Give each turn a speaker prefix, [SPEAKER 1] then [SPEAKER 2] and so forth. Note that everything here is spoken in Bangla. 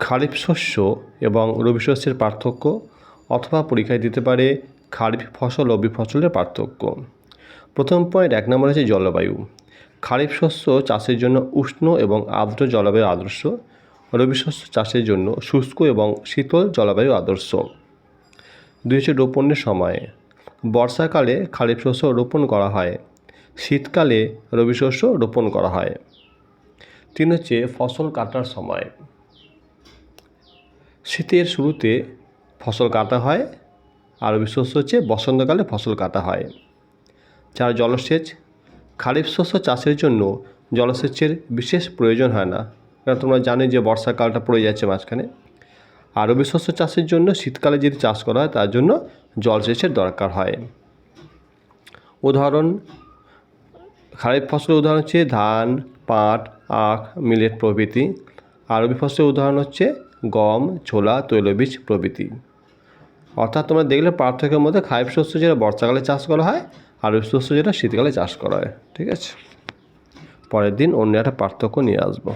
[SPEAKER 1] খারিফ শস্য এবং রবি শস্যের পার্থক্য অথবা পরীক্ষায় দিতে পারে খারিফ ফসল রবি ফসলের পার্থক্য। প্রথম পয়েন্ট এক নম্বর হচ্ছে জলবায়ু। খারিফ শস্য চাষের জন্য উষ্ণ এবং আর্দ্র জলবায়ু আদর্শ। রবি শস্য চাষের জন্য শুষ্ক এবং শীতল জলবায়ু আদর্শ। দুই হচ্ছে রোপণের সময়। বর্ষাকালে খারিফ শস্য রোপণ করা হয়। শীতকালে রবি শস্য রোপণ করা হয়। তিন হচ্ছে ফসল কাটার সময়। শীতের শুরুতে ফসল কাটা হয়, আর শস্য হচ্ছে বসন্তকালে ফসল কাটা হয়। চার জলসেচ, খারিফ শস্য চাষের জন্য জলসেচের বিশেষ প্রয়োজন হয় না। কারণ তোমরা জানো যে বর্ষাকালটা পড়ে যাচ্ছে মাঝখানে। আর রবি শস্য চাষের জন্য শীতকালে যদি চাষ করা হয়, তার জন্য জলসেচের দরকার হয়। উদাহরণ, খারিফ ফসলের উদাহরণ হচ্ছে ধান, পাট, আখ, মিলেট প্রভৃতি। আর রবি ফসলের উদাহরণ হচ্ছে গম, ছোলা, তৈলবীজ প্রভৃতি। অর্থাৎ তোমরা দেখলে পার্থক্যের মধ্যে খারিফ শস্য যেটা বর্ষাকালে চাষ করা হয় আর শস্য যেটা শীতকালে চাষ করা হয়, ঠিক আছে? পরের দিন অন্য একটা পার্থক্য নিয়ে আসব।